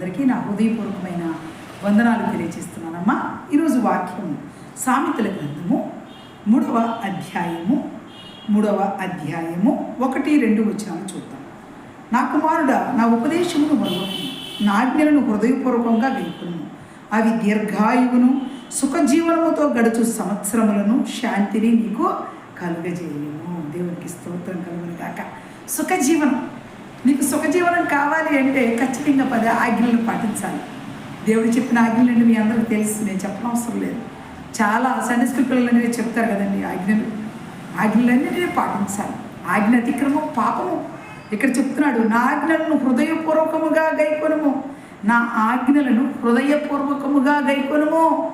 అందరికీ నా హృదయపూర్వకమైన వందనాలు తెలియజేస్తున్నానమ్మా. ఈరోజు వాక్యము సామెతల గ్రంథము మూడవ అధ్యాయము మూడవ అధ్యాయము ఒకటి రెండు వచనాలు చూద్దాం. నా కుమారుడ నా ఉపదేశమును మరొకము నా ఆజ్ఞలను హృదయపూర్వకంగా గైకును అవి దీర్ఘాయువును సుఖజీవనముతో గడుచు సంవత్సరములను శాంతిని నీకు కలుగజేయము దేవునికి స్తోత్రం కలుగును కాక సుఖజీవనం. సుఖజీవనం కావాలి అంటే ఖచ్చితంగా పది ఆజ్ఞలను పాటించాలి. దేవుడు చెప్పిన ఆజ్ఞలు మీ అందరికీ తెలుసు నేను చెప్పనవసరం లేదు. చాలా సన్నిస్కృతి పిల్లలు అనేవి చెప్తారు కదండి ఆజ్ఞలు. ఆజ్ఞలన్నిటినీ పాటించాలి. ఆజ్ఞ అతిక్రమం పాపము. ఇక్కడ చెప్తున్నాడు నా ఆజ్ఞలను హృదయపూర్వకముగా గైకొనము. నా ఆజ్ఞలను హృదయపూర్వకముగా గైకొనము.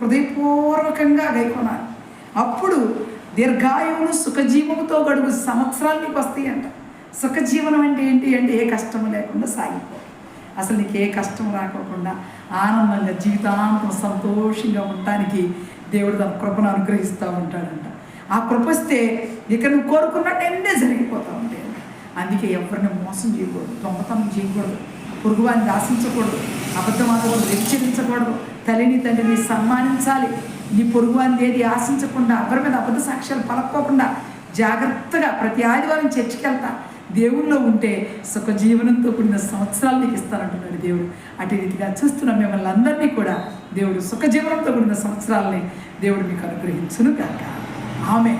హృదయపూర్వకంగా గైకొనాలి. అప్పుడు దీర్ఘాయువును సుఖజీవముతో గడుగు సంవత్సరాలు నీకు వస్తాయి సుఖజీవనం అంటే ఏంటి? అంటే ఏ కష్టం లేకుండా సాగిపో. అసలు నీకు ఏ కష్టం రాకోకుండా ఆనందంగా జీవితాంతం సంతోషంగా ఉండటానికి దేవుడు తన కృపను అనుగ్రహిస్తూ ఉంటాడంట. ఆ కృప వస్తే ఇక నువ్వు కోరుకున్నట్టు ఎన్నే జరిగిపోతూ ఉంటాయి అందుకే ఎవరిని మోసం చేయకూడదు దొంగతనం చేయకూడదు పురుగువాన్ని ఆశించకూడదు అబద్ధం అనకూడదు హెచ్చరించకూడదు తల్లిని తండ్రిని సన్మానించాలి నీ పొరుగువాన్ని ఏది ఆశించకుండా ఎవరి మీద అబద్ధ సాక్ష్యాలు పలక్కోకుండా జాగ్రత్తగా ప్రతి ఆదివారం చర్చికి వెళ్తా. దేవుల్లో ఉంటే సుఖ జీవనంతో కూడిన సంవత్సరాలు నీకు ఇస్తానంటున్నాడు దేవుడు. అటు రీతిగా చూస్తున్న మిమ్మల్ని అందరినీ కూడా దేవుడు సుఖ జీవనంతో కూడిన సంవత్సరాలని దేవుడు మీకు అనుగ్రహించును కాక ఆమె